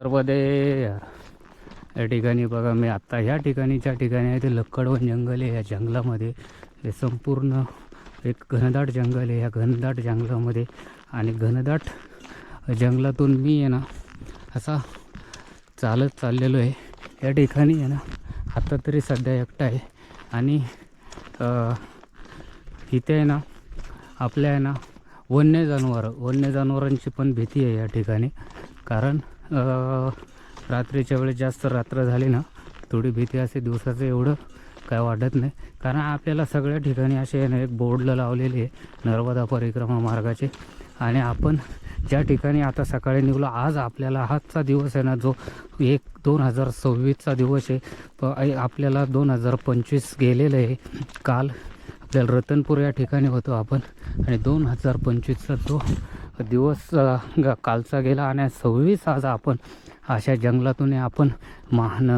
सर्वदे या ठिकाणी बघा मी आत्ता ह्या ठिकाणी ज्या ठिकाणी आहे ते लक्कडवन जंगल आहे. या जंगलामध्ये हे संपूर्ण एक घनदाट जंगल आहे. या घनदाट जंगलामध्ये आणि घनदाट जंगलातून मी आहे ना असा चालत चाललेलो आहे. या ठिकाणी आहे ना आत्ता तरी सध्या एकटा आहे. आणि इथे आहे ना आपल्या आहे ना वन्य जनावरं वन्य जनावरांची पण भीती आहे या ठिकाणी. कारण रात्रीच्या वेळेस जास्त रात्र झाली ना थोडी भीती असते दिवसाचं एवढं काय वाटत नाही. कारण आपल्याला सगळ्या ठिकाणी असे आहे ना एक बोर्डला लावलेले आहे नर्मदा परिक्रमा मार्गाचे. आणि आपण ज्या ठिकाणी आता सकाळी निघलो आज आपल्याला आजचा दिवस आहे ना जो एक दोन हजार सव्वीसचा दिवस आहे प आपल्याला दोन हजार पंचवीस गेलेलं आहे. काल आपल्याला रतनपूर या ठिकाणी होतो आपण. आणि दोन हजार पंचवीसचा जो दिवस ग- कालचा गेला आणि सव्वीस आज आपण अशा जंगलातून आपण महान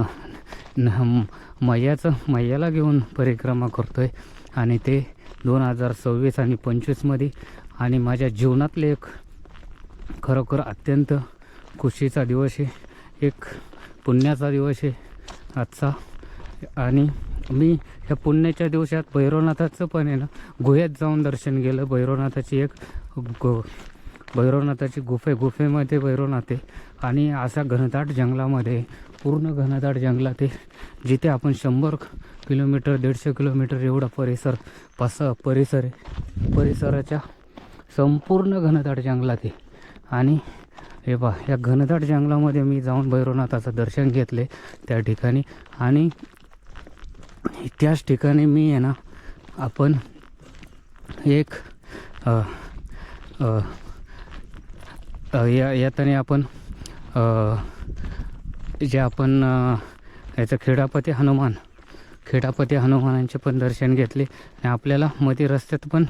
न- मैयाचं मैयाला घेऊन परिक्रमा करतो आहे आणि ते दोन हजार सव्वीस आणि पंचवीसमध्ये आणि माझ्या जीवनातले एक खरोखर अत्यंत खुशीचा दिवस आहे. एक पुण्याचा दिवस आहे आजचा. आणि मी ह्या पुण्याच्या दिवसात भैरवनाथाचं पण आहे ना गुहेत जाऊन दर्शन केलं. भैरवनाथाची एक गो भैरवनाथाची गुफे गुफेमध्ये भैरवनाथ आहे. आणि अशा घनदाट जंगलामध्ये पूर्ण घनदाट जंगलात आहे जिथे आपण शंभर किलोमीटर दीडशे किलोमीटर एवढा परिसर पस परिसर आहे. परिसराच्या संपूर्ण घनदाट जंगलात आहे. आणि हे बा या घनदाट जंगलामध्ये मी जाऊन भैरवनाथाचं दर्शन घेतले त्या ठिकाणी. आणि त्याच ठिकाणी मी आहे ना आपण एक आ, आ, या यातने आपण जे आपण याचं खेडापती हनुमान खेडापती हनुमानांचे पण दर्शन घेतले. आणि आपल्याला मध्ये रस्त्यात पण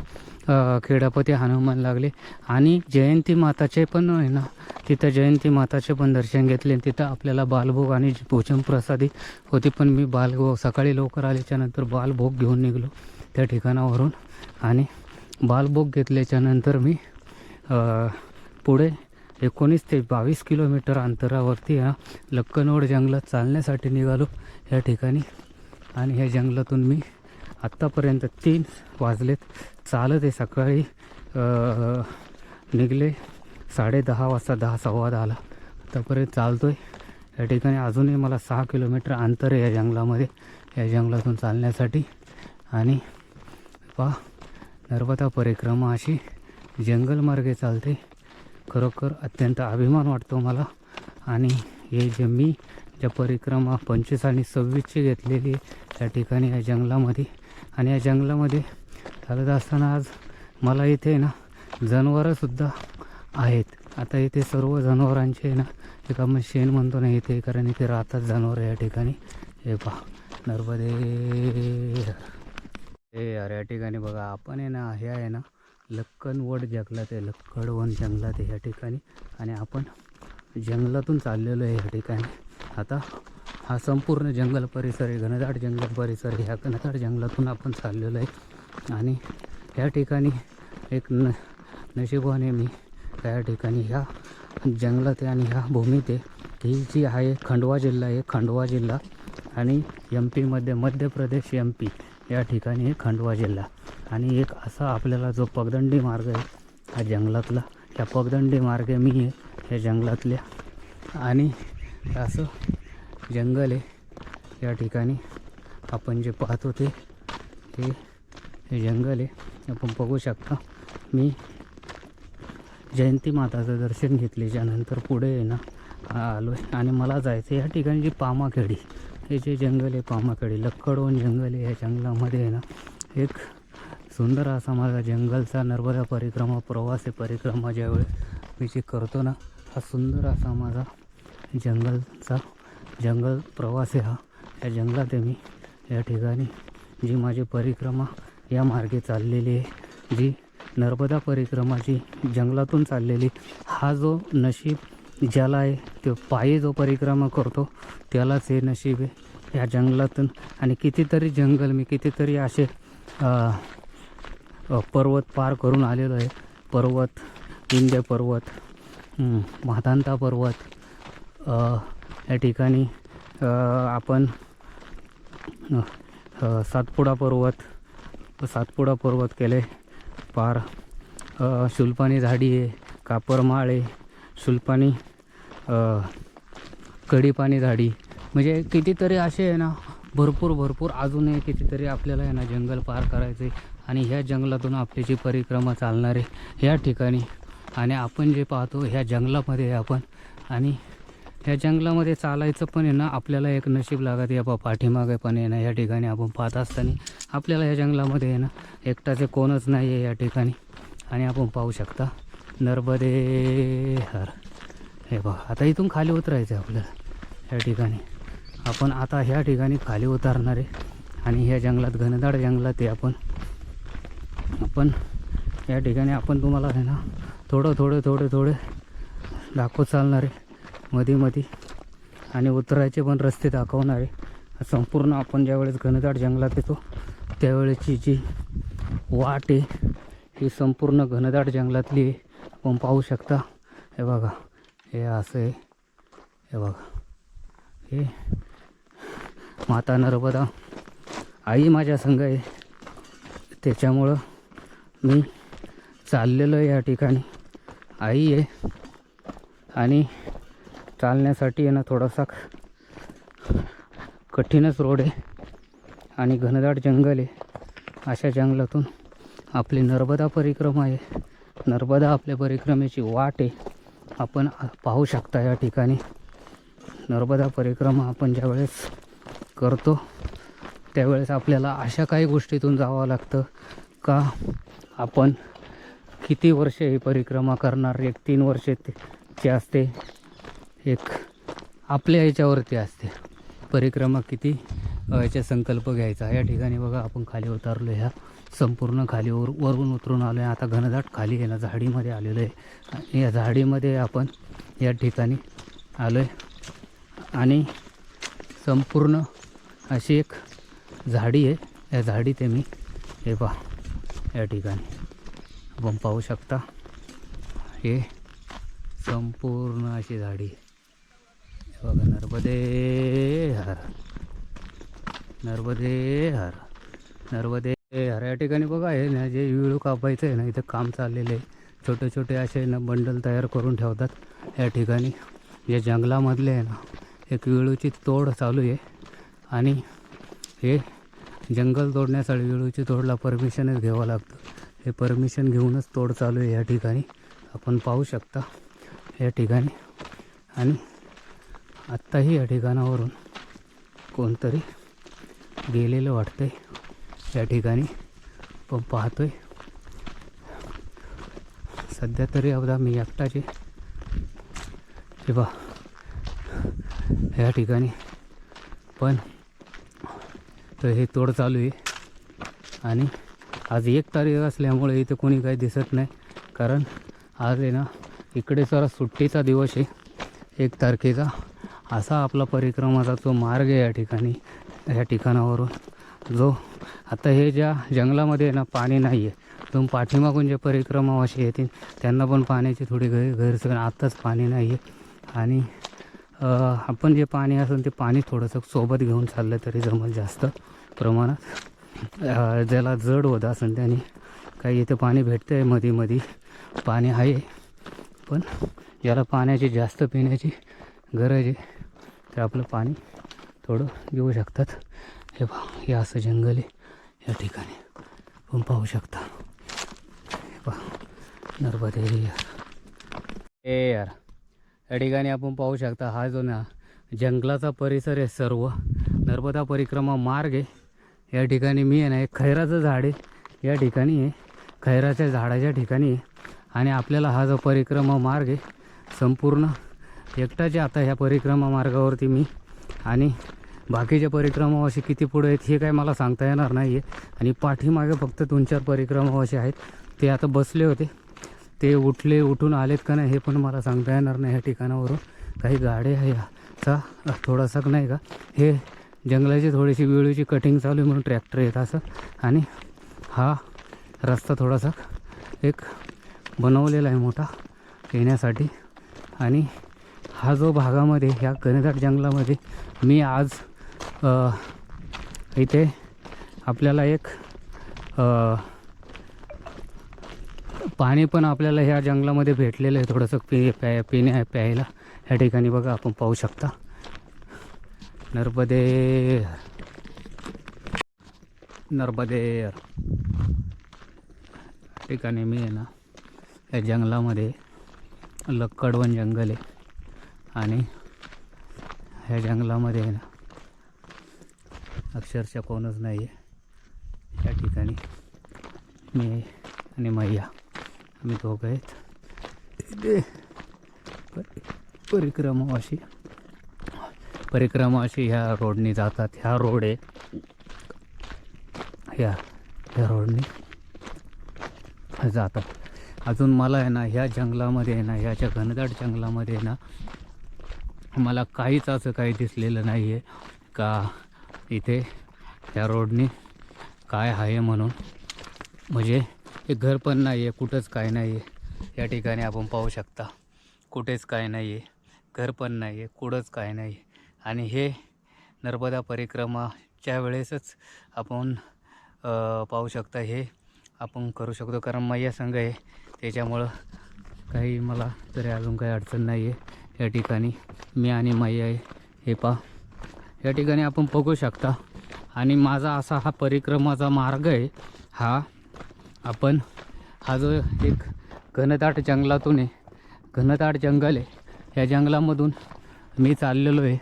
खेडापती हनुमान लागले. आणि जयंती माताचे पण आहे ना तिथं जयंती माताचे पण दर्शन घेतले. आणि तिथं आपल्याला बालभोग आणि भोजन प्रसादी होती. पण मी बालभोग सकाळी लवकर आल्याच्यानंतर बालभोग घेऊन निघलो त्या ठिकाणावरून. आणि बालभोग घेतल्याच्यानंतर मी पुढे एकोणीस ते बावीस किलोमीटर अंतरावरती हा लक्कनवड जंगलात चालण्यासाठी निघालो. या ठिकाणी आणि ह्या जंगलातून मी आत्तापर्यंत तीन वाजलेत. चालत आहे सकाळी निघले साडे दहा वाजता दहा सव्वा दहाला. आत्तापर्यंत चालतो आहे या ठिकाणी अजूनही मला सहा किलोमीटर अंतर आहे या जंगलामध्ये या जंगलातून चालण्यासाठी. आणि पहा नर्मदा परिक्रमा अशी जंगलमार्गे चालते. खरोखर अत्यंत अभिमान वाटतो मला. आणि हे जे मी ज्या परिक्रमा पंचवीस आणि सव्वीसची घेतलेली त्या ठिकाणी या जंगलामध्ये. आणि या जंगलामध्ये चालत असताना आज मला इथे ना जनावरंसुद्धा आहेत. आता इथे सर्व जनावरांचे ना एक आपण शेण म्हणतो ना इथे कारण इथे राहतात जनावरं या ठिकाणी. हे पहा नर्मदे. हे यार या ठिकाणी बघा आपण आहे ना हे आहे ना लक्कनवड जंगलात आहे लक्कडवन जंगलात आहे या ठिकाणी. आणि आपण जंगलातून चाललेलो आहे ह्या ठिकाणी. आता हा संपूर्ण जंगल परिसर आहे घनदाट जंगल परिसर आहे. ह्या घनदाट जंगलातून आपण चाललेलो आहे. आणि ह्या ठिकाणी एक न नशिबाने मी. त्या ठिकाणी ह्या जंगलात आहे आणि ह्या भूमीत आहे. ही जी आहे खंडवा जिल्हा आहे खंडवा जिल्हा. आणि एम पीमध्ये मध्य प्रदेश एम पी या ठिकाणी खंडवा जिल्हा. आणि एक असा आपल्याला जो पगदंडी मार्ग आहे हा जंगलातला. त्या पगदंडी मार्गे मी आहे ह्या जंगलातल्या. आणि असं जंगल आहे या ठिकाणी आपण जे पाहतो ते हे हे जंगल आहे. आपण बघू शकता मी जयंती माताचं दर्शन घेतल्याच्या नंतर पुढे आहे ना आलो आहे. आणि मला जायचं या ठिकाणी जी पामाखेडी हे जे जंगल आहे पामाखेडी लक्कडवून जंगल आहे या जंगलामध्ये आहे ना एक सुंदर असा माझा जंगलचा नर्मदा परिक्रमा प्रवास आहे परिक्रमा ज्यावेळेस मी जे करतो ना हा सुंदर असा माझा जंगलचा जंगल प्रवास आहे हा. या जंगलात आहे मी या ठिकाणी जी माझी परिक्रमा या मार्गे चाललेली आहे जी नर्मदा परिक्रमा जी जंगलातून चाललेली हा जो नशीब ज्याला आहे तो पायी जो परिक्रमा करतो त्यालाच हे नशीब आहे या जंगलातून. आणि कितीतरी जंगल मी कितीतरी असे पर्वत पार करून आलेलो आहे. पर्वत विंध्य पर्वत हं, मातांता पर्वत. या ठिकाणी आपण सातपुडा पर्वत सातपुडा पर्वत केले. पार शुल्पानी झाडी आहे कापरमाळ आहे शुलपाणी कडीपाणी झाडी. म्हणजे कितीतरी असे आहे ना भरपूर भरपूर अजूनही कितीतरी आपल्याला आहे ना जंगल पार करायचे आणि ह्या जंगलातून आपली जी परिक्रमा चालणार आहे ह्या ठिकाणी आणि आपण जे पाहतो ह्या जंगलामध्ये आहे आपण. आणि ह्या जंगलामध्ये चालायचं पण आहे ना आपल्याला एक नशीब लागत या बा पाठीमागे पण आहे ना या ठिकाणी आपण पाहत असताना आपल्याला या जंगलामध्ये आहे ना एकटाचे कोणच नाही आहे या ठिकाणी. आणि आपण पाहू शकता नर्मदे हर. हे बघा आता इथून खाली उतरायचं आहे आपल्याला या ठिकाणी. आपण आता ह्या ठिकाणी खाली उतरणार आहे. आणि ह्या जंगलात घनदाट जंगलात आहे आपण. आपण या ठिकाणी आपण तुम्हाला आहे ना थोडं थोडं थोडं थोडं दाखवत चालणारे आहे. मध्ये मध्ये आणि उतरायचे पण रस्ते दाखवणारे संपूर्ण आपण ज्यावेळेस घनदाट जंगलात येतो त्यावेळेची जी वाट आहे ही संपूर्ण घनदाट जंगलातली आहे. आपण पाहू शकता हे बघा हे असं आहे. हे बघा. हे माता नर्मदा आई माझ्या संघ आहे. त्याच्यामुळं मी चाललेलो आहे या ठिकाणी. आई आहे. आणि चालण्यासाठी आहे ना थोडासा कठीणच रोड आहे. आणि घनदाट जंगल आहे. अशा जंगलातून आपली नर्मदा परिक्रमा आहे. नर्मदा आपल्या परिक्रमेची वाट आहे. आपण पाहू शकता या ठिकाणी. नर्मदा परिक्रमा आपण ज्यावेळेस करतो त्यावेळेस आपल्याला अशा काही गोष्टीतून जावं लागतं का? आपण किती वर्ष ही परिक्रमा करणार? एक तीन वर्षे ते- ची असते. एक आपल्या याच्यावरती असते. परिक्रमा किती याचा संकल्प घ्यायचा. या ठिकाणी बघा आपण खाली उतरलो ह्या. संपूर्ण खाली वर वरून उतरून आलो आहे आता घनदाट खाली आहे ना झाडीमध्ये आलेलो आहे. आणि या झाडीमध्ये आपण या ठिकाणी आलो आहे आणि संपूर्ण अशी एक झाडी आहे. या झाडीत मी. हे पहा. या ठिकाणी. आपण पाहू शकता हे संपूर्ण अशी झाडी. आहे बघा नर्मदे हर. नर्मदे हर. नर्मदे हर. या ठिकाणी बघा हे ना जे विळू कापायचं आहे ना इथं काम चाललेलं आहे. छोटे छोटे असे ना बंडल तयार करून ठेवतात या ठिकाणी. जे जंगलामधले आहे ना एक विळूची तोड चालू आहे. आणि हे जंगल तोडण्यासाठी विळूची तोडला परमिशनच घ्यावं लागतं. हे परमिशन घेऊनच तोड चालू आहे या ठिकाणी. आपण पाहू शकता या ठिकाणी. आणि आत्ताही या ठिकाणावरून कोणतरी गेलेलं वाटतंय. या ठिकाणी पण पाहतोय. सध्या तरी अवधा मी एकटाचे. हे बा या ठिकाणी. पण तर हे तोड चालू आहे. आणि आज एक तारीख असल्यामुळे इथं कोणी काही दिसत नाही. कारण आज आहे ना इकडे जरा सुट्टीचा दिवस आहे. एक तारखेचा. असा आपला परिक्रमाचा जो मार्ग आहे या ठिकाणी या ठिकाणावरून. जो आता हे ज्या जंगलामध्ये आहे ना पाणी नाही आहे. दोन पाठीमागून जे परिक्रमावाशी येतील त्यांना पण पाण्याची थोडी गैर गैरसोय. आत्ताच पाणी नाही आहे. आणि आपण जे पाणी असेल ते पाणी थोडंसं सोबत घेऊन चाललं तरी जमल जास्त प्रमाणात. ज्याला जड होत असेल त्याने काही इथं पाणी भेटतं आहे मध्ये मध्ये पाणी आहे पण ज्याला पाण्याची जास्त पिण्याची गरज आहे. ते आपलं पाणी थोडं घेऊ शकतात. हे पा हे असं जंगल आहे. या ठिकाणी पण पाहू शकता. हे पा नर्मदे यार. ए यार. या ठिकाणी आपण पाहू शकता हा जो ना जंगलाचा परिसर आहे सर्व नर्मदा परिक्रमा मार्ग आहे. या ठिकाणी मी आहे ना एक खैराचं झाड आहे. या ठिकाणी आहे खैराच्या झाडाच्या ठिकाणी आहे. आणि आपल्याला हा जो परिक्रमा मार्ग आहे संपूर्ण एकटाचे आता ह्या परिक्रमा मार्गावरती मी आणि बाकीच्या परिक्रमावाशी किती पुढे आहेत हे काय मला सांगता येणार नाही आहे आणि पाठीमागे फक्त दोन चार परिक्रमावाशी आहेत ते आता बसले होते. ते उठले उठून आलेत का नाही हे पण मला सांगता येणार नाही ह्या ठिकाणावरून. काही गाड्या आहे ह्याचा थोडासा नाही का? हे जंगलाची थोडीशी वेळूची कटिंग चालू आहे म्हणून ट्रॅक्टर येत असं. आणि हा रस्ता थोडासा एक बनवलेला आहे मोठा येण्यासाठी. आणि हा जो भागामध्ये ह्या घनदाट जंगलामध्ये मी आज इथे आपल्याला एक पाणी पण आपल्याला ह्या जंगलामध्ये भेटलेलं आहे थोडंसं पि प्या पिण्या प्यायला. ह्या ठिकाणी बघा आपण पाहू शकता. नर्मदे. नर्मदे. ठिकाणी मी आहे ना या जंगलामध्ये लक्कडवन जंगल आहे. आणि ह्या जंगलामध्ये आहे ना अक्षरशः कोणच नाही आहे या ठिकाणी मी आणि मैया. आम्ही दोघं आहेत. परि परिक्रमा अशी. परिक्रमा अशी ह्या रोडनी जातात. ह्या रोड. आहे ह्या ह्या रोडनी जातात. अजून मला आहे ना ह्या जंगलामध्ये आहे ना ह्याच्या घनदाट जंगलामध्ये आहे ना मला काहीच असं काही दिसलेलं नाही आहे का इथे ह्या रोडनी काय आहे म्हणून. म्हणजे एक घर पण नाही आहे कुठंच काय नाही आहे या ठिकाणी आपण पाहू शकता कुठेच काय नाही आहे घर पण नाही आहे कुठंच काय नाही आणि हे नर्मदा परिक्रमाच्या वेळेसच आपण पाहू शकता हे आपण करू शकतो. कारण मैया संघ आहे त्याच्यामुळं काही मला तरी अजून काही अडचण नाही आहे या ठिकाणी मी आणि मैया आहे हे पा या ठिकाणी आपण बघू शकता. आणि माझा असा हा परिक्रमाचा मार्ग आहे हा आपण हा जो एक घनदाट जंगलातून आहे घनदाट जंगल आहे. या जंगलामधून मी चाललेलो आहे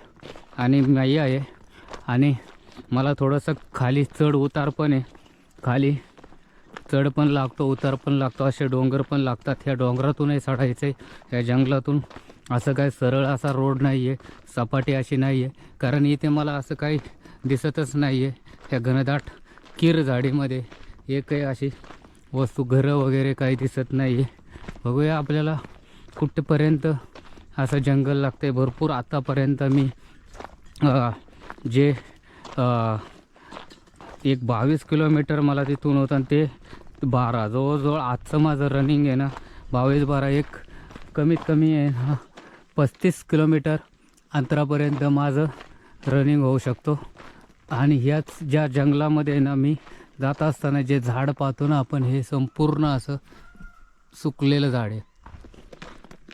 आणि मैया आहे आणि मला थोडंसं खाली चढ उतार पण आहे. खाली चढ पण लागतो उतार पण लागतो. असे डोंगर पण लागतात. ह्या डोंगरातूनही चढायचं आहे या जंगलातून असं काय सरळ असा रोड नाही आहे सपाटी अशी नाही आहे कारण इथे मला असं काही दिसतच नाही आहे ह्या घनदाट कीर झाडीमध्ये एकही अशी वस्तू घरं वगैरे काही दिसत नाही आहे बघूया आपल्याला कुठपर्यंत असं जंगल लागतं आहे भरपूर आतापर्यंत मी जे आ, एक बावीस किलोमीटर मला तिथून होतं आणि ते बारा जवळजवळ आजचं माझं रनिंग आहे ना. बावीस बारा एक कमीत कमी आहे ना पस्तीस किलोमीटर अंतरापर्यंत माझं रनिंग होऊ शकतो. आणि ह्याच ज्या जंगलामध्ये आहे ना मी जात असताना जे झाड पाहतो ना आपण हे संपूर्ण असं सुकलेलं झाड आहे.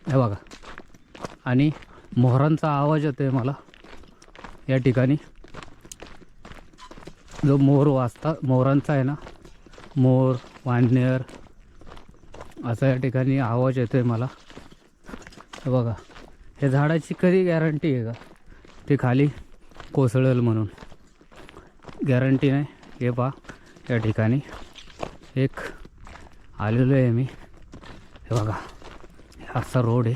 हे बघा. आणि मोहरांचा आवाज येतो आहे मला. या ठिकाणी. जो मोर वाजता मोरांचा आहे ना मोर वानर असा या ठिकाणी आवाज येतो आहे मला. हे बघा. हे झाडाची कधी गॅरंटी आहे का? ते खाली कोसळेल म्हणून. गॅरंटी नाही. हे पहा. या ठिकाणी एक आलेलो आहे मी. हे बघा असा रोड आहे.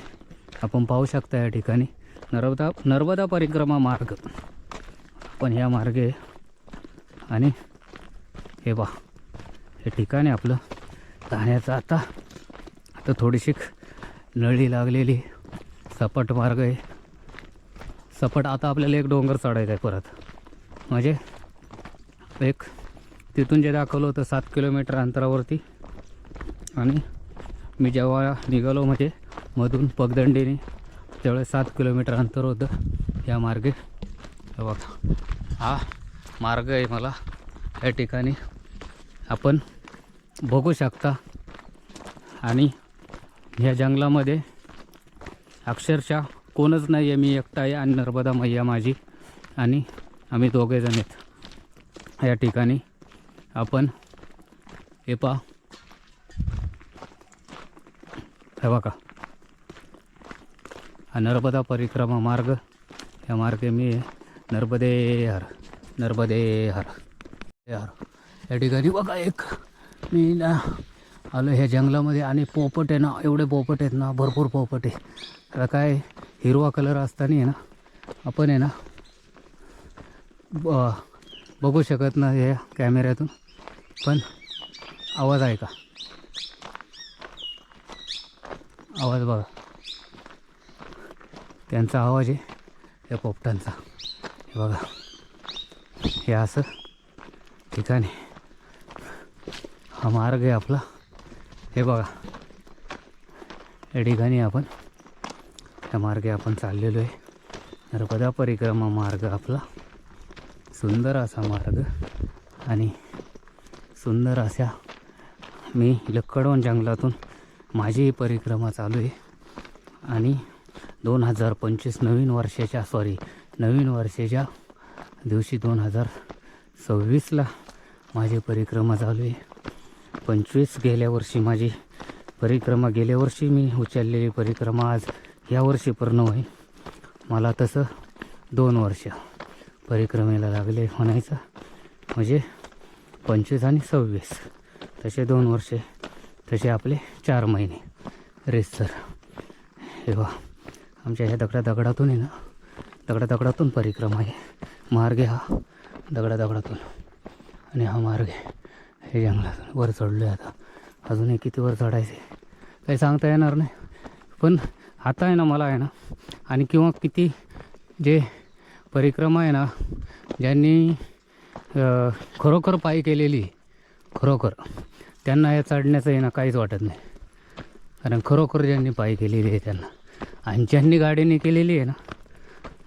आपण पाहू शकता या ठिकाणी नर्मदा नर्मदा परिक्रमा मार्ग. पण ह्या मार्गे आणि हे बा हे ठिकाण आहे आपलं. जाण्याचं आता आता थोडीशी नळी लागलेली. सपाट मार्ग आहे. सपाट आता आपल्याला एक डोंगर चढायचा आहे परत. म्हणजे एक तिथून जे दाखवलं होतं सात किलोमीटर अंतरावरती. आणि मी जेव्हा निघालो म्हणजे मधून पगदंडीने त्यावेळेस सात किलोमीटर अंतर होतं या मार्गे. बघा हा मार्ग आहे मला. या ठिकाणी आपण बघू शकता. आणि ह्या जंगलामध्ये अक्षरशः कोणच नाही आहे मी एकटा आहे आणि नर्मदा मैया माझी आणि आम्ही दोघेजण आहेत. या ठिकाणी आपण हे पा हे बघा. हा नर्मदा परिक्रमा मार्ग. या मार्गे मी नर्मदे हर नर्मदे हर हर या ठिकाणी बघा एक. मी ना आलो ह्या जंगलामध्ये आणि पोपट आहे ना एवढे पोपट आहेत ना भरपूर पोपट आहे. आता काय हिरवा कलर असताना आहे ना आपण आहे ना ब बघू शकत ना या कॅमेऱ्यातून पण आवाज आहे का? आवाज बघा. त्यांचा आवाज आहे या पोपटांचा. हे बघा. हे असं ठिकाणी हा मार्ग आहे आपला. हे बघा. या ठिकाणी आपण ह्या मार्गे आपण चाललेलो आहे. नर्मदा परिक्रमा मार्ग आपला. सुंदर असा मार्ग. आणि सुंदर अशा मी लक्कडवण जंगलातून माझी परिक्रमा चालू आहे. आणि दोन हजार पंचवीस नवीन वर्षाच्या सॉरी नवीन वर्षाच्या दिवशी दोन हजार सव्वीसला माझी परिक्रमा चालू आहे. पंचवीस गेल्या वर्षी माझी परिक्रमा गेल्या वर्षी मी उचललेली परिक्रमा आज या वर्षी पूर्ण होईल. मला तसं दोन वर्ष परिक्रमेला लागले म्हणायचं. म्हणजे पंचवीस आणि सव्वीस. तसे दोन वर्षे तसे आपले चार महिने. रेस सर. हे वा आमच्या ह्या दगडा दगडातून आहे ना दगडा दगडातून परिक्रमा आहे. मार्ग आहे हा दगडा दगडातून. आणि हा मार्ग आहे हे जंगलातून वर चढलो आहे आता अजूनही किती वर चढायचे काही सांगता येणार नाही. पण आता आहे ना मला आहे ना आणि किंवा किती जे परिक्रमा आहे ना ज्यांनी खरोखर पायी केलेली खरोखर. त्यांना या चढण्याचं येणं ना काहीच वाटत नाही. कारण खरोखर ज्यांनी पायी केलेली आहे त्यांना. आणि ज्यांनी गाडीने केलेली आहे ना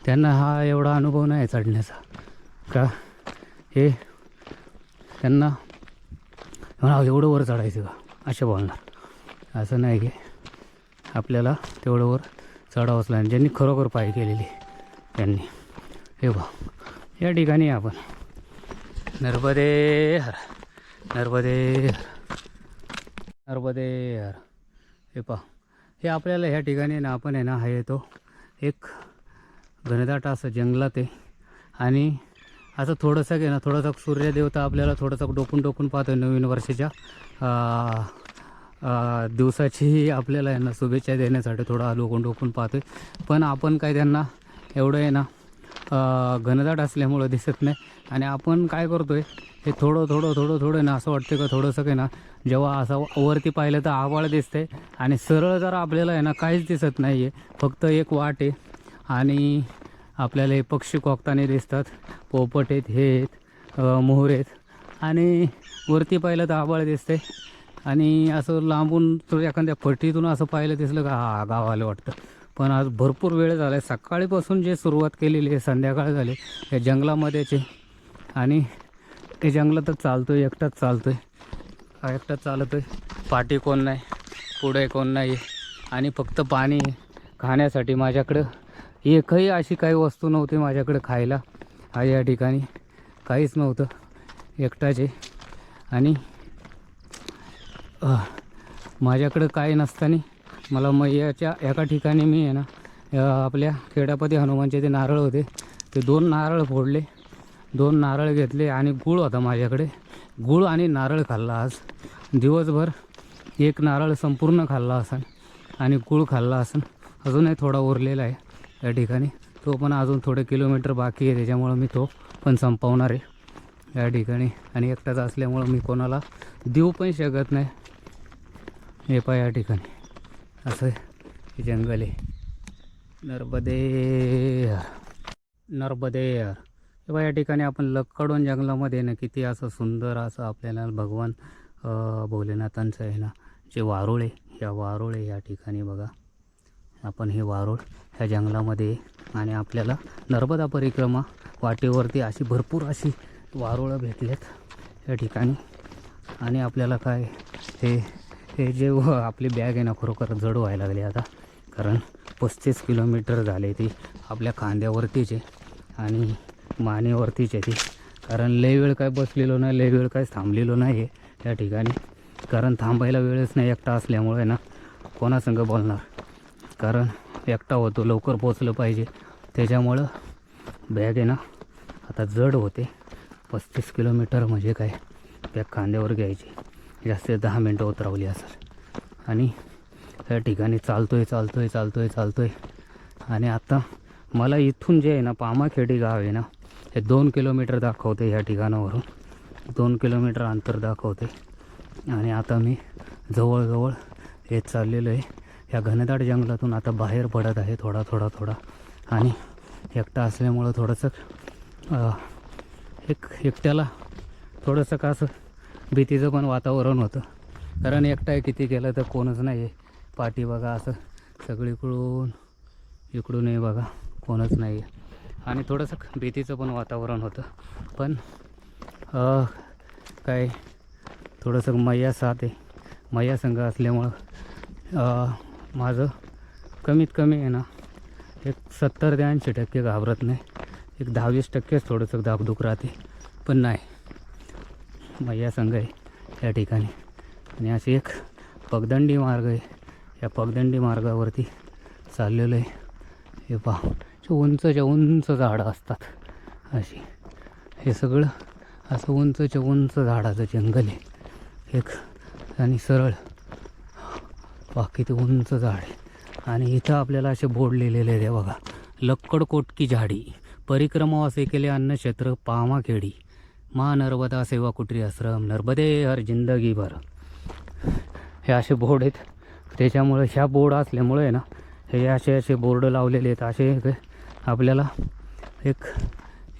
त्यांना हा एवढा अनुभव नाही आहे चढण्याचा. का? हे त्यांना म्हणा एवढं वर चढायचं का? असे बोलणार असं नाही की आपल्याला तेवढं वर चढावंच लागेल. ज्यांनी खरोखर पायी केलेली आहे त्यांनी. हे बा या ठिकाणी आपण नर्मदे हर नर्मदे हर नर्मदे हर. हे पहा हे आपल्याला ह्या ठिकाणी ना आपण आहे ना हा येतो एक घनदाट असं जंगलात आहे. आणि असं थोडंसं घे ना थोडंसं सूर्यदेवता आपल्याला थोडंसं डोकून डोकून पाहतो नवीन वर्षाच्या दिवसाची आपल्याला यांना शुभेच्छा देण्यासाठी थोडा डोकून डोकून पाहतोय. पण आपण काय त्यांना एवढं आहे ना घनदाट असल्यामुळं दिसत नाही. आणि आपण काय करतो आहे हे थोडं थोडं थोडं थोडं ना असं वाटतं का थोडंसं काही ना जेव्हा असं वरती पाहिलं तर आवाळ दिसते आणि सरळ जर आपल्याला आहे ना काहीच दिसत नाही आहे फक्त एक वाट आहे. आणि आपल्याला हे पक्षी कोकताने दिसतात. पोपट आहेत हे आहेत मोहर आहेत. आणि वरती पाहिलं तर आबाळ दिसते आणि असं लांबून तर एखाद्या फटीतून असं पाहिलं दिसलं का हा गावाला वाटतं. पण आज भरपूर वेळ झाला आहे सकाळीपासून जे सुरुवात केलेली आहे संध्याकाळ झाली या जंगलामध्येचे आणि ते जंगलातच चालतो आहे एकटाच चालतो आहे एकटाच चालतो आहे पाठी कोण नाही पुढे कोण नाही आणि फक्त पाणी खाण्यासाठी माझ्याकडं एकही अशी काही वस्तू नव्हती माझ्याकडे खायला. या ठिकाणी काहीच नव्हतं. एकटाचे आणि माझ्याकडं काय नसताना मला मैयाच्या एका ठिकाणी मी आहे ना आपल्या खेडापती हनुमानचे ते नारळ होते. ते दोन नारळ फोडले दोन नारळ घेतले आणि गुळ होता माझ्याकडे. गुळ आणि नारळ खाल्ला आज. दिवसभर एक नारळ संपूर्ण खाल्ला असेल आणि गुळ खाल्ला असेल अजूनही थोडा उरलेला आहे या ठिकाणी. तो पण अजून थोडे किलोमीटर बाकी आहे त्याच्यामुळं मी तो पण संपवणार आहे या ठिकाणी. आणि एकटाच असल्यामुळं मी कोणाला देऊ पण शकत नाही. हे पा या ठिकाणी. असं हे जंगल आहे. नर्मदे नर्मदे हे या ठिकाणी आपण लकडून जंगलामध्ये ना किती असं सुंदर असं आपल्याला भगवान भोलेनाथांचं आहे ना जे वारुळ आहे. या वारुळ आहे या ठिकाणी बघा. आपण हे वारुळ ह्या जंगलामध्ये आणि आपल्याला नर्मदा परिक्रमा वाटेवरती अशी भरपूर अशी वारुळं भेटलेत या ठिकाणी. आणि आपल्याला काय हे हे जे आपली बॅग आहे ना खरोखर जड व्हायला लागली आता. कारण पस्तीस किलोमीटर झाले ती आपल्या खांद्यावरतीच आहे आणि मानेवरतीच आहे ती. कारण लय वेळ काय बसलेलो नाही लय वेळ काय थांबलेलो नाही आहे त्या ठिकाणी. कारण थांबायला वेळच नाही एकटा असल्यामुळे ना कोणासंग बोलणार. कारण एकटा होतो लवकर पोचलं पाहिजे. त्याच्यामुळं बॅग आहे ना आता जड होते. पस्तीस किलोमीटर म्हणजे काय? बॅग खांद्यावर घ्यायची. जास्तीत दहा मिनटं उतरवली असेल आणि त्या ठिकाणी चालतो आहे चालतो आहे चालतो आहे चालतो आहे आणि आता मला इथून जे आहे ना पामाखेडी गाव आहे ना हे दोन किलोमीटर दाखवते ह्या ठिकाणावरून. दोन किलोमीटर अंतर दाखवते. आणि आता मी जवळजवळ येत चाललेलो आहे. ह्या घनदाट जंगलातून आता बाहेर पडत आहे थोडा थोडा थोडा. आणि एकटा असल्यामुळं थोडंसं एक एकट्याला थोडंसं का असं भीतीचं पण वातावरण होतं. कारण एकटाय किती केलं तर कोणच नाही आहे पाठी बघा असं सगळीकडून इकडूनही बघा कोणच नाही आहे आणि थोडंसं भीतीचं पण वातावरण होतं. पण काय थोडंसं मैया साथ आहे. मैया संघ असल्यामुळं माझं कमीत कमी आहे ना एक सत्तर ते ऐंशी टक्के घाबरत नाही. एक दहावीस टक्केच थोडंसं धाकधूक राहते. पण नाही. मैया संघ आहे या ठिकाणी. आणि अशी एक पगदंडी मार्ग आहे. या पगदंडी मार्गावरती चाललेलं आहे. हे पहा उंचच्या उंच झाडं असतात. अशी. हे सगळं असं उंचच्या उंच झाडाचं जंगल आहे. एक आणि सरळ. बाकी ते उंच झाड आहे. आणि इथं आपल्याला असे बोर्ड लिहिलेले आहे बघा. लक्कडकोटकी झाडी. परिक्रमा असे केले अन्नक्षेत्र पामाखेडी. मा नर्मदा सेवा कुटरी आश्रम नर्मदे हर जिंदगी भर. हे असे बोर्ड आहेत. त्याच्यामुळे ह्या बोर्ड असल्यामुळे ना हे असे असे बोर्ड लावलेले आहेत. असे एक आपल्याला एक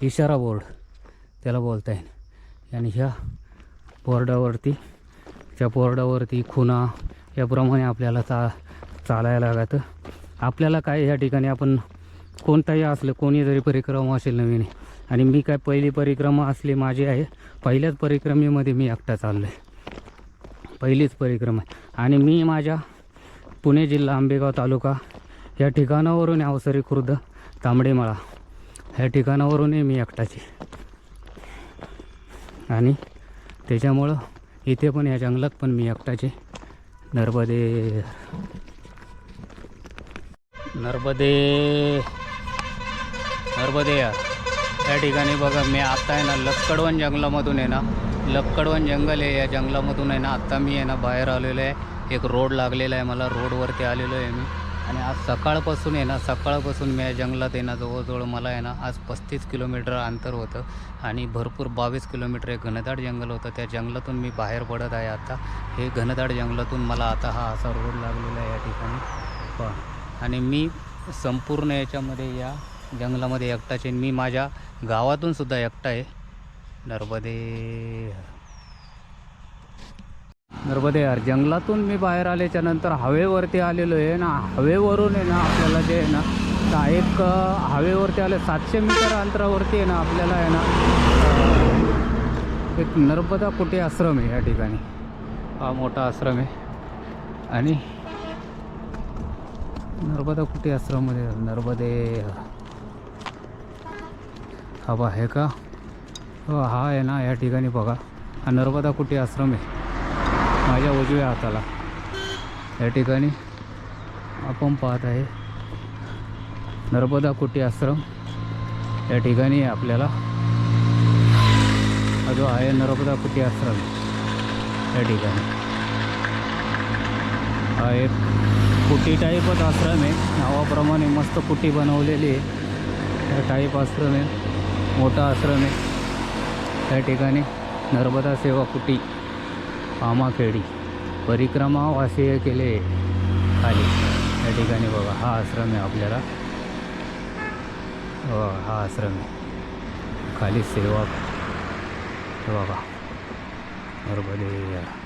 इशारा बोर्ड त्याला बोलता येईल. आणि ह्या बोर्डावरती त्या बोर्डावरती खुणा याप्रमाणे आपल्याला चा चालायला लागतं. आपल्याला काय ह्या ठिकाणी आपण कोणताही असलं कोणी जरी परिक्रमा असेल नवीन आणि मी काय पहिली परिक्रमा असली माझी आहे. पहिल्याच परिक्रमेमध्ये मी एकटा चाललो आहे पहिलीच परिक्रमा. आणि मी माझ्या पुणे जिल्हा आंबेगाव तालुका या ठिकाणावरून अवसरी खुर्द तांबडेमाळा ह्या ठिकाणावरूनही मी एकटाची आणि त्याच्यामुळं इथे पण या जंगलात पण मी एकटाचे नर्मदे नर्मदे नर्मदे यार या ठिकाणी बघा मी आत्ता आहे ना लक्कडवन जंगलामधून आहे ना लक्कडवन जंगल आहे या जंगलामधून आहे ना आत्ता मी आहे ना बाहेर आलेलो आहे. एक रोड लागलेला आहे मला रोडवरती आलेलो आहे मी. आणि आज सकाळपासून आहे ना सकाळपासून मी या जंगलात आहे ना जवळजवळ मला आहे ना आज पस्तीस किलोमीटर अंतर होतं. आणि भरपूर बावीस किलोमीटर एक घनदाट जंगल होतं. त्या जंगलातून मी बाहेर पडत आहे आता. हे घनदाट जंगलातून मला आता हा असा रोड लागलेला आहे या ठिकाणी. पण आणि मी संपूर्ण याच्यामध्ये या जंगलामध्ये एकटाचे मी माझ्या गावातून सुद्धा एकटा आहे. नर्मदे. नर्मदे यार जंगलातून मी बाहेर आल्याच्यानंतर हवेवरती आलेलो आहे ना. हवेवरून आहे ना आपल्याला जे आहे ना ता- एक हवेवरती आलं सातशे मीटर अंतरावरती आहे ना आपल्याला आहे ना एक नर्मदा कुठे आश्रम आहे या ठिकाणी. हा मोठा आश्रम आहे. आणि नर्मदा कुठे आश्रममध्ये नर्मदे. हा बा आहे का? हो हा आहे ना या ठिकाणी बघा. हा नर्मदा कुठे आश्रम आहे. माझ्या उजव्या हाताला. या ठिकाणी आपण पाहत आहे. नर्मदा कुटी आश्रम. या ठिकाणी आपल्याला हा जो आहे नर्मदा कुटी आश्रम. या ठिकाणी. हा एक कुटी टाईपच आश्रम आहे. नावाप्रमाणे मस्त कुटी बनवलेली आहे. त्या टाईप आश्रम आहे. मोठा आश्रम आहे. त्या ठिकाणी नर्मदा सेवा कुटी आमाखेडी परिक्रमा वासीय केले खाली त्या ठिकाणी बघा हा आश्रम आहे आपल्याला. हा आश्रम आहे. खाली सेवा हे बघा. नर्मदे